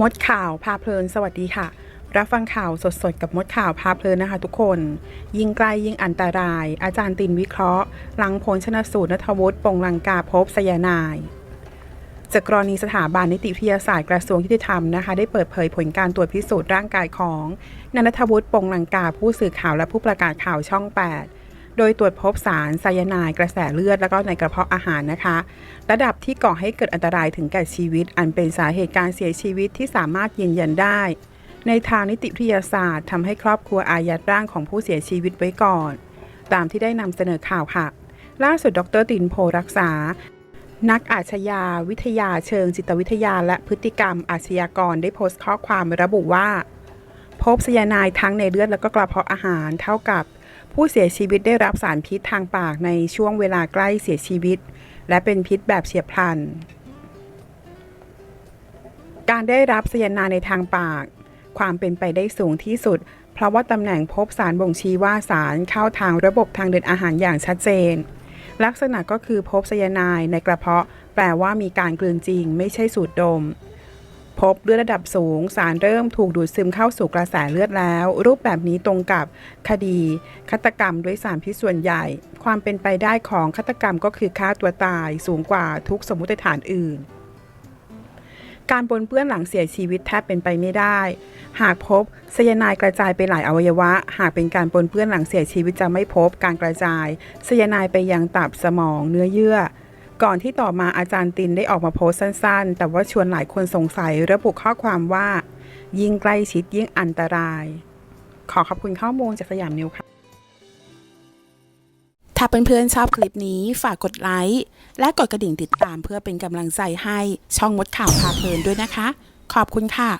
มดข่าวพาเพลิน สวัสดีค่ะ รับฟังข่าวสดๆ กับมดข่าวพาเพลินนะคะทุกคน ยิ่งใกล้ยิ่งอันตราย อาจารย์ตินวิเคราะห์ หลังผลชนสูตรนัทวุฒิปงลังกาพบไซยานายจากกรณีสถาบันนิติวิทยาศาสตร์กระทรวงยุติธรรมนะคะได้เปิดเผยผลการตรวจพิสูจน์ร่างกายของนนัทวุฒิปงลังกาผู้สื่อข่าวและผู้ประกาศข่าวช่อง 8 โดยตรวจพบสารไซยาไนายกระแสเลือดแล้วก็ในกระเพาะอาหารนะคะ ระดับที่ก่อให้เกิดอันตรายถึงแก่ชีวิต อันเป็นสาเหตุการเสียชีวิตที่สามารถยืนยันได้ ในทางนิติวิทยาศาสตร์ทำให้ครอบครัวอายัดร่างของผู้เสียชีวิตไว้ก่อน ตามที่ได้นำเสนอข่าวค่ะ ล่าสุดดรตินโพรักษา นักอาชญาวิทยาเชิงจิตวิทยา และพฤติกรรมอาชญากรได้โพสต์ข้อความระบุว่า พบไซยาไนายทั้งในเลือดและก็กระเพาะอาหารเท่ากับ ผู้เสียชีวิตได้รับสารพิษทางปากในช่วงเวลาใกล้เสียชีวิต และเป็นพิษแบบเฉียบพลัน การได้รับไซยาไนาในทางปาก ความเป็นไปได้สูงที่สุด เพราะว่าตำแหน่งพบสารบ่งชี้ว่าสารเข้าทางระบบทางเดินอาหารอย่างชัดเจน ลักษณะก็คือพบไซยาไนายในกระเพาะ แปลว่ามีการกลืนจริง ไม่ใช่สูดดม พบเลือดระดับสูง สารเริ่มถูกดูดซึมเข้าสู่กระแสเลือดแล้ว รูปแบบนี้ตรงกับคดีฆาตกรรมด้วยสารพิษส่วนใหญ่ ความเป็นไปได้ของฆาตกรรมก็คือฆ่าตัวตายสูงกว่าทุกสมมติฐานอื่น การปนเปื้อนหลังเสียชีวิตแทบเป็นไปไม่ได้ หากพบไซยาไนายกระจายไปหลายอวัยวะ หากเป็นการปนเปื้อนหลังเสียชีวิตจะไม่พบการกระจายไซยาไนายไปยังตับสมองเนื้อเยื่อ ก่อนที่ต่อมาอาจารย์ตินได้ออกมาโพสต์สั้น ๆ แต่ว่าชวนหลายคนสงสัยระบุข้อความว่า ยิ่งใกล้ชิดยิ่งอันตราย ขอขอบคุณข้อมูลจากสยามนิวค่ะถ้าเพื่อนๆชอบคลิปนี้ฝากกดไลค์และกดกระดิ่งติดตามเพื่อเป็นกำลังใจให้ช่องมดข่าวพาเพลินด้วยนะคะ ขอบคุณค่ะ